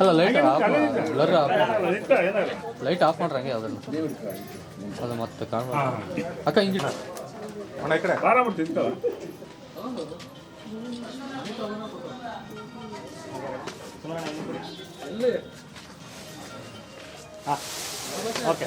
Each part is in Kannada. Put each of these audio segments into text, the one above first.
ಅಲ್ಲ light off blur light off ಮಾಡ್ರಿ ಹಂಗೆ ಅದನ್ನು. ಅದು ಮತ್ತೆ ಕಾಣ ಅಕ್ಕ ಹಿಂಗೆ ಹಾಂ ಬಿಡ್ತು ಓಕೆ.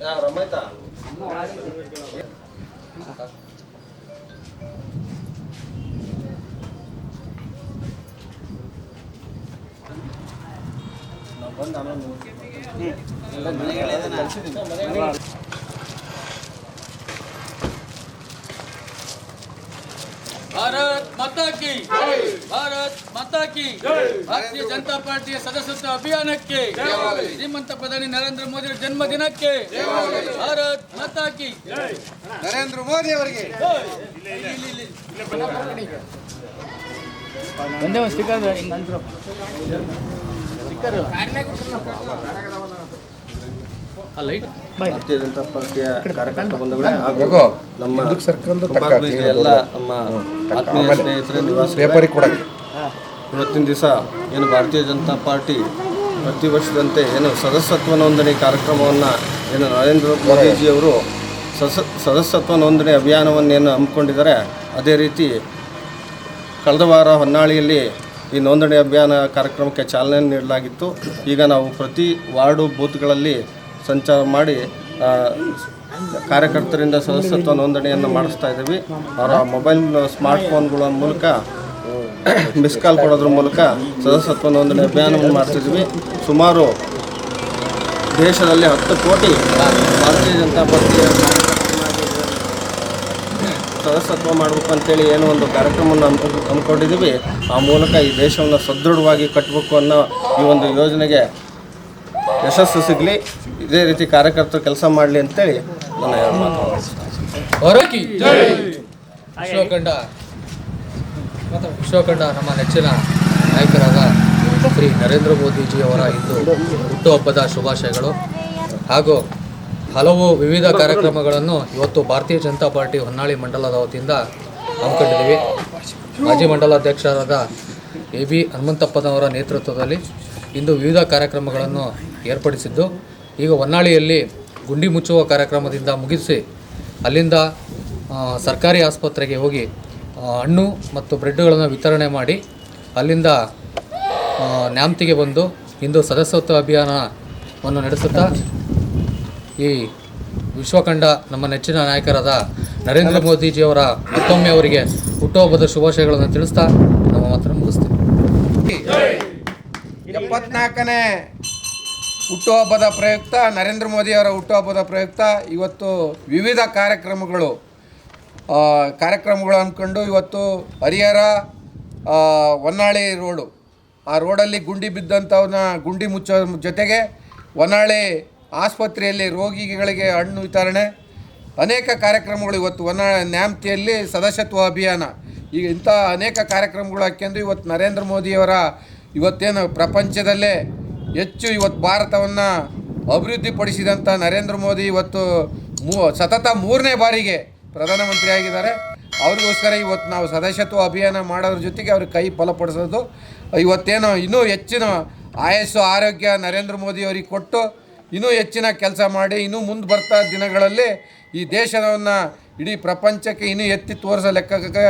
ಬಾ ನಿತ್ಕೊಳ್ರಿ ಇಲ್ಲಿ. ಇಲ್ಲ ಭಾರತ್ ಮಾತಾ ಕಿ ಭಾರತ್ ಮಾತಾ ಕಿ ಭಾರತೀಯ ಜನತಾ ಪಾರ್ಟಿಯ ಸದಸ್ಯತ್ವ ಅಭಿಯಾನಕ್ಕೆ ಶ್ರೀಮಂತ ಪ್ರಧಾನಿ ನರೇಂದ್ರ ಮೋದಿ ಜನ್ಮ ದಿನಕ್ಕೆ ಭಾರತ್ ಮಾತಾ ಕಿ. ನರೇಂದ್ರ ಮೋದಿ ಅವರಿಗೆ. ಒಂದೇ ಒಂದು ಸ್ಟಿಕ್ಕರ್ ಸ್ಟಿಕ್ಕರ್ ಭಾರತೀಯ ಜನತಾ ಪಾರ್ಟಿಯ ಕಾರ್ಯಕರ್ತ ಬಂಧುಗಳೇ ಹಾಗೂ ನಮ್ಮ ಎಲ್ಲ ನಮ್ಮ ಆತ್ಮೀಯ ಸ್ನೇಹಿತರೆ ನಿವಾಸಿಗಳೇ. ಇವತ್ತಿನ ದಿವಸ ಏನು ಭಾರತೀಯ ಜನತಾ ಪಾರ್ಟಿ ಪ್ರತಿ ವರ್ಷದಂತೆ ಏನು ಸದಸ್ಯತ್ವ ನೋಂದಣಿ ಕಾರ್ಯಕ್ರಮವನ್ನು ಏನು ನರೇಂದ್ರ ಮೋದಿಜಿಯವರು ಸಸ ಸದಸ್ಯತ್ವ ನೋಂದಣಿ ಅಭಿಯಾನವನ್ನು ಏನು ಹಮ್ಮಿಕೊಂಡಿದ್ದಾರೆ ಅದೇ ರೀತಿ ಕಳೆದ ವಾರ ಹೊನ್ನಾಳಿಯಲ್ಲಿ ಈ ನೋಂದಣಿ ಅಭಿಯಾನ ಕಾರ್ಯಕ್ರಮಕ್ಕೆ ಚಾಲನೆ ನೀಡಲಾಗಿತ್ತು. ಈಗ ನಾವು ಪ್ರತಿ ವಾರ್ಡು ಬೂತ್ಗಳಲ್ಲಿ ಸಂಚಾರ ಮಾಡಿ ಕಾರ್ಯಕರ್ತರಿಂದ ಸದಸ್ಯತ್ವ ನೋಂದಣಿಯನ್ನು ಮಾಡಿಸ್ತಾ ಇದ್ದೀವಿ. ಅವರ ಮೊಬೈಲ್, ಸ್ಮಾರ್ಟ್ ಫೋನ್ಗಳ ಮೂಲಕ, ಮಿಸ್ ಕಾಲ್ ಕೊಡೋದ್ರ ಮೂಲಕ ಸದಸ್ಯತ್ವ ನೋಂದಣಿ ಅಭಿಯಾನವನ್ನು ಮಾಡ್ತಿದ್ವಿ ಸುಮಾರು ದೇಶದಲ್ಲಿ ಹತ್ತು ಕೋಟಿ ಭಾರತೀಯ ಜನತಾ ಪಾರ್ಟಿಯ ಸದಸ್ಯತ್ವ ಮಾಡಬೇಕು ಅಂತೇಳಿ ಏನೋ ಒಂದು ಕಾರ್ಯಕ್ರಮವನ್ನು ಅಂದ್ಕೊಂಡಿದ್ದೀವಿ ಆ ಮೂಲಕ ಈ ದೇಶವನ್ನು ಸದೃಢವಾಗಿ ಕಟ್ಟಬೇಕು ಅನ್ನೋ ಈ ಒಂದು ಯೋಜನೆಗೆ ಯಶಸ್ಸು ಸಿಗಲಿ, ಇದೇ ರೀತಿ ಕಾರ್ಯಕರ್ತರು ಕೆಲಸ ಮಾಡಲಿ ಅಂತೇಳಿ ನನ್ನ ಹೊರಕಿ ವಿಶ್ವಕಂಡ ನಮ್ಮ ನೆಚ್ಚಿನ ನಾಯಕರಾದ ಶ್ರೀ ನರೇಂದ್ರ ಮೋದಿಜಿಯವರ ಇಂದು ಹುಟ್ಟುಹಬ್ಬದ ಶುಭಾಶಯಗಳು. ಹಾಗೂ ಹಲವು ವಿವಿಧ ಕಾರ್ಯಕ್ರಮಗಳನ್ನು ಇವತ್ತು ಭಾರತೀಯ ಜನತಾ ಪಾರ್ಟಿ ಹೊನ್ನಾಳಿ ಮಂಡಲದ ವತಿಯಿಂದ ಹಮ್ಮಿಕೊಂಡಿದ್ದೀವಿ. ಮಾಜಿ ಮಂಡಲಾಧ್ಯಕ್ಷರಾದ ಎ ಬಿ ಹನುಮಂತಪ್ಪನವರ ನೇತೃತ್ವದಲ್ಲಿ ಇಂದು ವಿವಿಧ ಕಾರ್ಯಕ್ರಮಗಳನ್ನು ಏರ್ಪಡಿಸಿದ್ದು. ಈಗ ಹೊನ್ನಾಳಿಯಲ್ಲಿ ಗುಂಡಿ ಮುಚ್ಚುವ ಕಾರ್ಯಕ್ರಮದಿಂದ ಮುಗಿಸಿ ಅಲ್ಲಿಂದ ಸರ್ಕಾರಿ ಆಸ್ಪತ್ರೆಗೆ ಹೋಗಿ ಹಣ್ಣು ಮತ್ತು ಬ್ರೆಡ್ಗಳನ್ನು ವಿತರಣೆ ಮಾಡಿ ಅಲ್ಲಿಂದ ನ್ಯಾಮ್ತಿಗೆ ಬಂದು ಇಂದು ಸದಸ್ಯತ್ವ ಅಭಿಯಾನವನ್ನು ನಡೆಸುತ್ತಾ ಈ ವಿಶ್ವಕಂಡ ನಮ್ಮ ನೆಚ್ಚಿನ ನಾಯಕರಾದ ನರೇಂದ್ರ ಮೋದಿಜಿಯವರ ಮತ್ತೊಮ್ಮೆ ಅವರಿಗೆ ಹುಟ್ಟುಹಬ್ಬದ ಶುಭಾಶಯಗಳನ್ನು ತಿಳಿಸ್ತಾ ನಮ್ಮ ಮಾತನ್ನು ಮುಗಿಸ್ತೀವಿ ಎಪ್ಪತ್ನಾಲ್ಕನೇ ಹುಟ್ಟುಹಬ್ಬದ ಪ್ರಯುಕ್ತ, ನರೇಂದ್ರ ಮೋದಿಯವರ ಹುಟ್ಟುಹಬ್ಬದ ಪ್ರಯುಕ್ತ, ಇವತ್ತು ವಿವಿಧ ಕಾರ್ಯಕ್ರಮಗಳು. ಕಾರ್ಯಕ್ರಮಗಳು ಅಂದ್ಕೊಂಡು ಇವತ್ತು ಹರಿಹರ ಹೊನ್ನಾಳಿ ರೋಡು. ಆ ರೋಡಲ್ಲಿ ಗುಂಡಿ ಬಿದ್ದಂಥವನ್ನ ಗುಂಡಿ ಮುಚ್ಚೋ ಜೊತೆಗೆ ಹೊನ್ನಾಳಿ ಆಸ್ಪತ್ರೆಯಲ್ಲಿ ರೋಗಿಗಳಿಗೆ ಹಣ್ಣು ವಿತರಣೆ. ಅನೇಕ ಕಾರ್ಯಕ್ರಮಗಳು ಇವತ್ತು ಹೊನ್ನ ನ್ಯಾಮ್ತಿಯಲ್ಲಿ ಸದಸ್ಯತ್ವ ಅಭಿಯಾನ. ಈಗ ಇಂಥ ಅನೇಕ ಕಾರ್ಯಕ್ರಮಗಳು ಹಾಕ್ಯಂದು ಇವತ್ತು ನರೇಂದ್ರ ಮೋದಿಯವರ ಇವತ್ತೇನು ಪ್ರಪಂಚದಲ್ಲೇ ಹೆಚ್ಚು ಇವತ್ತು ಭಾರತವನ್ನು ಅಭಿವೃದ್ಧಿಪಡಿಸಿದಂಥ ನರೇಂದ್ರ ಮೋದಿ ಇವತ್ತು ಮೂ, ಸತತ ಮೂರನೇ ಬಾರಿಗೆ ಪ್ರಧಾನಮಂತ್ರಿ ಆಗಿದ್ದಾರೆ ಅವ್ರಿಗೋಸ್ಕರ ಇವತ್ತು ನಾವು ಸದಸ್ಯತ್ವ ಅಭಿಯಾನ ಮಾಡೋದ್ರ ಜೊತೆಗೆ ಅವ್ರಿಗೆ ಕೈ ಫಲಪಡಿಸೋದು. ಇವತ್ತೇನು ಇನ್ನೂ ಹೆಚ್ಚಿನ ಆಯಸ್ಸು, ಆರೋಗ್ಯ ನರೇಂದ್ರ ಮೋದಿ ಅವರಿಗೆ ಕೊಟ್ಟು ಇನ್ನೂ ಹೆಚ್ಚಿನ ಕೆಲಸ ಮಾಡಿ, ಇನ್ನೂ ಮುಂದೆ ಬರ್ತಾ ದಿನಗಳಲ್ಲಿ ಈ ದೇಶವನ್ನು ಇಡೀ ಪ್ರಪಂಚಕ್ಕೆ ಇನ್ನೂ ಎತ್ತಿ ತೋರಿಸೋ ಲೆಕ್ಕಕ್ಕೆ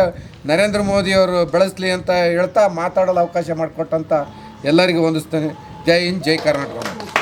ನರೇಂದ್ರ ಮೋದಿಯವರು ಬೆಳೆಸಲಿ ಅಂತ ಹೇಳ್ತಾ ಮಾತಾಡಲು ಅವಕಾಶ ಮಾಡಿಕೊಟ್ಟಂಥ ಎಲ್ಲರಿಗೂ ವಂದಿಸ್ತೇನೆ. जय हिंद जय कर्नाटक।